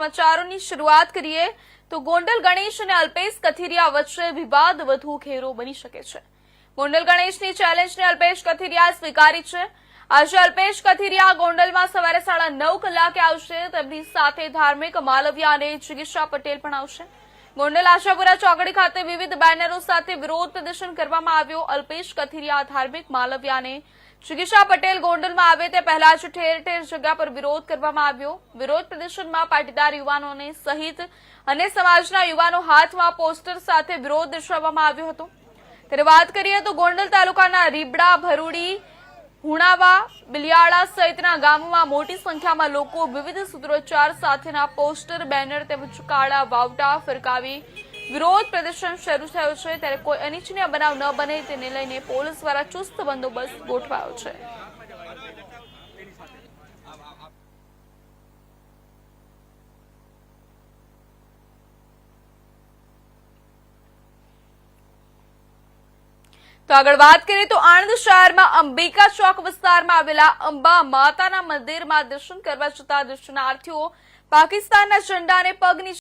સમાચારોની શરૂઆત કરીએ તો ગોંડલ ગણેશ અને અલ્પેશ કથિરિયા વચ્ચે વિવાદ વધુ ઘેરો બની શકે છે. ગોંડલ ગણેશની ચેલેન્જને અલ્પેશ કથિરિયા સ્વીકારી છે. આજે અલ્પેશ કથિરિયા ગોંડલમાં સવારે સાડા નવ કલાકે આવશે. તેમની સાથે ધાર્મિક માલવિયા અને જિગીશા પટેલ પણ આવશે. ગોંડલ આશાપુરા ચોકડી ખાતે વિવિધ બેનરો સાથે વિરોધ પ્રદર્શન કરવામાં આવ્યો. અલ્પેશ કથિરિયા, ધાર્મિક માલવ્યાને જિગીશા પટેલ ગોંડલમાં આવે તે પહેલા જ ઠેર ઠેર જગ્યા પર વિરોધ કરવામાં આવ્યો. વિરોધ પ્રદર્શનમાં પાટીદાર યુવાનોને સહિત અને સમાજના યુવાનો હાથમાં પોસ્ટર સાથે વિરોધ દર્શાવવામાં આવ્યો હતો. ત્યારે વાત કરીએ તો ગોંડલ તાલુકાના રીબડા ભરૂડી હુણાવા બિલિયાળા સહિતના ગામોમાં મોટી સંખ્યામાં લોકો વિવિધ સૂત્રોચ્ચાર સાથેના પોસ્ટર, બેનર તેમજ કાળા વાવટા ફરકાવી વિરોધ પ્રદર્શન શરૂ થયું છે. ત્યારે કોઈ અનિચ્છનીય બનાવ ન બને તેને લઈને પોલીસ દ્વારા ચુસ્ત બંદોબસ્ત ગોઠવાયો છે. તો આગળ વાત કરીએ તો આણંદ શહેરમાં અંબિકા ચોક વિસ્તારમાં આવેલા અંબા માતાના મંદિરમાં દર્શન કરવા જતા દર્શનાર્થીઓ પાકિસ્તાનના ઝંડાને પગની